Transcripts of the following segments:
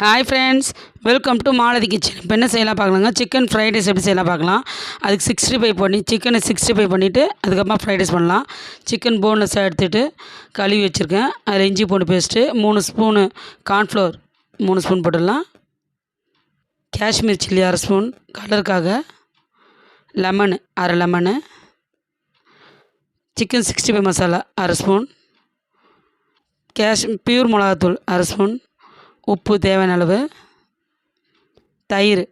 Hi friends welcome to Malathi kitchen இப்போ என்ன செய்யலாம் பார்க்கலாங்க சிக்கன் ஃப்ரைட் ரைஸ் எப்படி செய்யலாம் பார்க்கலாம். அதுக்கு சிக்ஸ்டி ஃபைவ் பண்ணி சிக்கனை சிக்ஸ்டி ஃபைவ் பண்ணிவிட்டு அதுக்கப்புறமா ஃப்ரைட் ரைஸ் பண்ணலாம். சிக்கன் போன்லெஸ்ஸாக எடுத்துகிட்டு கழுவி வச்சுருக்கேன். அதில் இஞ்சி பூண்டு பேஸ்ட்டு மூணு ஸ்பூனு கார்ன்ஃப்ளோர் மூணு ஸ்பூன் போட்டுடலாம். காஷ்மீர் சில்லி அரை ஸ்பூன் கலருக்காக லெமனு அரை lemon chicken sixty five masala அரை ஸ்பூன் கேஷ் பியூர் மிளகாத்தூள் அரை ஸ்பூன் உப்பு தேவையான அளவு தயிர்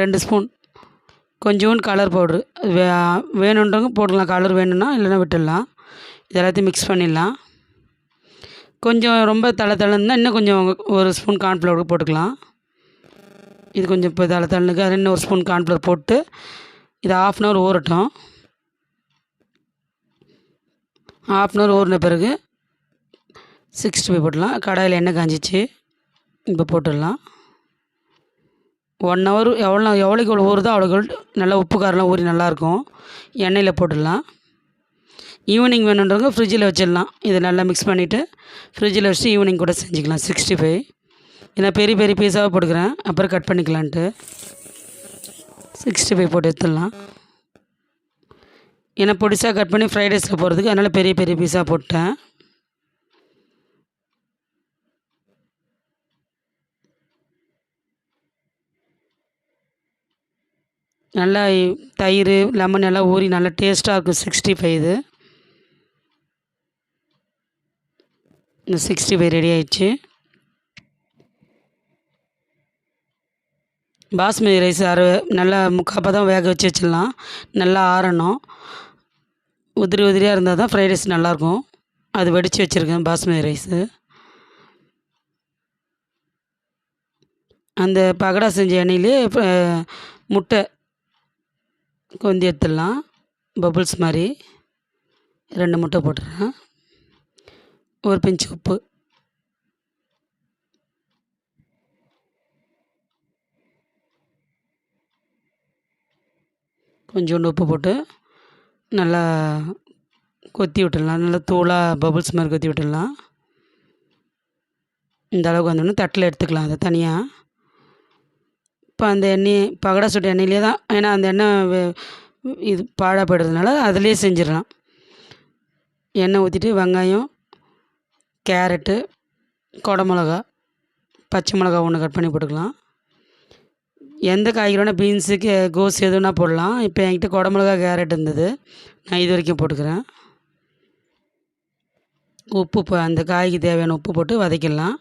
ரெண்டு ஸ்பூன் கொஞ்சோண்டு கலர் பவுட்ரு வே வேணுன்றவங்க போட்டுக்கலாம். கலர் வேணும்னா இல்லைன்னா விட்டுடலாம். இது எல்லாத்தையும் மிக்ஸ் பண்ணிடலாம். கொஞ்சம் ரொம்ப தலை தலைன்னா இன்னும் கொஞ்சம் ஒரு ஸ்பூன் கார்ன்ஃப்ளவர் போட்டுக்கலாம். இது கொஞ்சம் இப்போ தலை தலைனுக்கு அது இன்னும் ஒரு ஸ்பூன் கார்ன்ஃப்ளவர் போட்டு இது ஆஃப் அன் ஹவர் ஊறட்டும். ஆஃப் அன் ஹவர் ஊறின பிறகு சிக்ஸ்டி ஃபைவ் போட்டுடலாம். கடாயில் எண்ணெய் காஞ்சிச்சு. இப்போ போட்டுடலாம். ஒன் ஹவர் எவ்வளோ எவ்வளோக்கு எவ்வளோ ஊறுதோ அவ்வளோக்கு நல்லா உப்பு காரெலாம் ஊறி நல்லாயிருக்கும். எண்ணெயில் போட்டுடலாம். ஈவினிங் வேணுன்றவங்க ஃப்ரிட்ஜில் வச்சிடலாம். இதை நல்லா மிக்ஸ் பண்ணிவிட்டு ஃப்ரிட்ஜில் வச்சு ஈவினிங் கூட செஞ்சுக்கலாம். சிக்ஸ்டி ஃபைவ் ஏன்னா பெரிய பெரிய பீஸாக போட்டுக்கிறேன். அப்புறம் கட் பண்ணிக்கலான்ட்டு. சிக்ஸ்டி ஃபைவ் போட்டு எடுத்துடலாம். ஏன்னா பொடிசாக கட் பண்ணி ஃப்ரைட் ரைஸில் போகிறதுக்கு அதனால் பெரிய பெரிய பீஸாக போட்டேன். நல்லா தயிர் லெமன் எல்லாம் ஊறி நல்லா டேஸ்ட்டாக இருக்கும். சிக்ஸ்டி ஃபைவ் இது. இந்த சிக்ஸ்டி ஃபைவ் ரெடி ஆயிடுச்சு. பாஸ்மதி ரைஸ் அரை நல்லா முக்காப்பாக தான் வேக வச்சு வச்சிடலாம். நல்லா ஆறணும். உதிரி உதிரியாக இருந்தால் தான் ஃப்ரைட் ரைஸ் நல்லாயிருக்கும். அது வடித்து வச்சுருக்கேன் பாஸ்மதி ரைஸு அந்த பகடா செஞ்ச எண்ணெயிலே முட்டை கொந்தி எடுத்துடலாம். பபுள்ஸ் மாதிரி. ரெண்டு முட்டை போட்டுறேன். ஒரு பிஞ்சு உப்பு. கொஞ்சோண்டு உப்பு போட்டு நல்லா கொத்தி விட்டுடலாம். நல்லா தூளாக பபுள்ஸ் மாதிரி கொத்தி விட்டுடலாம். இந்த அளவுக்கு வந்தோடனே தட்டில் எடுத்துக்கலாம். அதை தனியாக இப்போ அந்த எண்ணெய் பகடா சுட்ட எண்ணெயிலே தான் ஏன்னா அந்த எண்ணெய் இது பாழாப்படுறதுனால அதிலே செஞ்சிடலாம். எண்ணெய் ஊற்றிட்டு வெங்காயம் கேரட்டு குடமிளகா பச்சை மிளகா ஒன்று கட் பண்ணி போட்டுக்கலாம். எந்த காய்கறினா பீன்ஸு கோஸ் எதுனா போடலாம். இப்போ என்கிட்ட குடமிளகா கேரட் இருந்தது. நான் இது வரைக்கும் போட்டுக்கிறேன். உப்பு இப்போ அந்த காய்க்கு தேவையான உப்பு போட்டு வதக்கிடலாம்.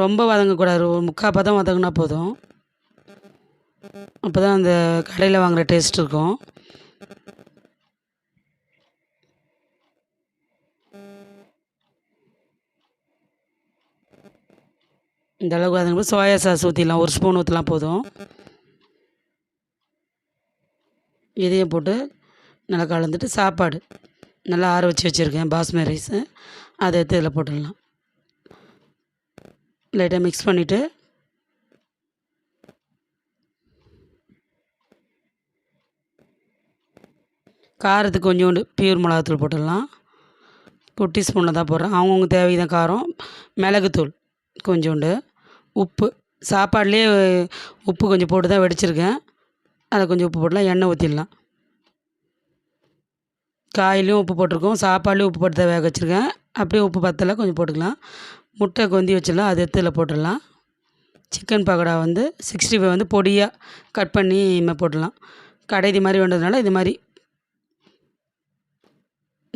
ரொம்ப வதங்கக்கூடாது. ஒரு முக்கால் பதம் வதங்கினா போதும். அப்போ தான் அந்த கடையில் வாங்குகிற டேஸ்ட் இருக்கும். இந்த அளவுக்கு வதங்கும்போது சோயா சாஸ் ஊற்றிடலாம் ஒரு ஸ்பூன் ஊற்றலாம் போதும். இதையும் போட்டு நல்லா கலந்துட்டு சாப்பாடு. நல்லா ஆற வச்சு வச்சுருக்கேன். பாஸ்மதி ரைஸு அதை எடுத்து இதில் போட்டுடலாம். லைட்டாக மிக்ஸ் பண்ணிவிட்டு காரத்துக்கு கொஞ்சோண்டு பியூர் மிளகாத்தூள் போட்டுடலாம். குட்டி ஸ்பூனில் தான் போடுறேன். அவங்கவுங்க தேவை தான் காரம். மிளகுத்தூள் கொஞ்சோண்டு. உப்பு. சாப்பாடுலேயே உப்பு கொஞ்சம் போட்டு தான் வெடிச்சிருக்கேன். அதை கொஞ்சம் உப்பு போடலாம் எண்ணெய் ஊற்றிடலாம் காயிலையும் உப்பு போட்டிருக்கோம். சாப்பாடுலேயும் உப்பு போட்டு தான் வேக வச்சுருக்கேன். அப்படியே உப்பு பத்தலை கொஞ்சம் போட்டுக்கலாம். முட்டை கொந்தி வச்சிடலாம் அது எடுத்து இதில் போட்டுடலாம். சிக்கன் பக்கோடா வந்து சிக்ஸ்டி ஃபைவ் வந்து பொடியாக கட் பண்ணி போட்டுடலாம். கடைதி மாதிரி வேண்டதுனால இது மாதிரி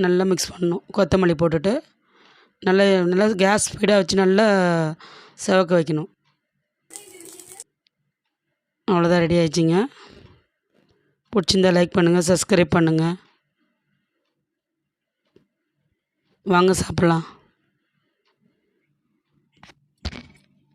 நல்லா மிக்ஸ் பண்ணணும். கொத்தமல்லி போட்டுட்டு நல்லா நல்லா கேஸ் ஸ்பீடாக வச்சு நல்லா செவக்க வைக்கணும். அவ்வளோதான் ரெடி ஆயிடுச்சிங்க. பிடிச்சிருந்தா லைக் பண்ணுங்கள் சப்ஸ்கிரைப் பண்ணுங்கள் வாங்க சாப்பிட்லாம்.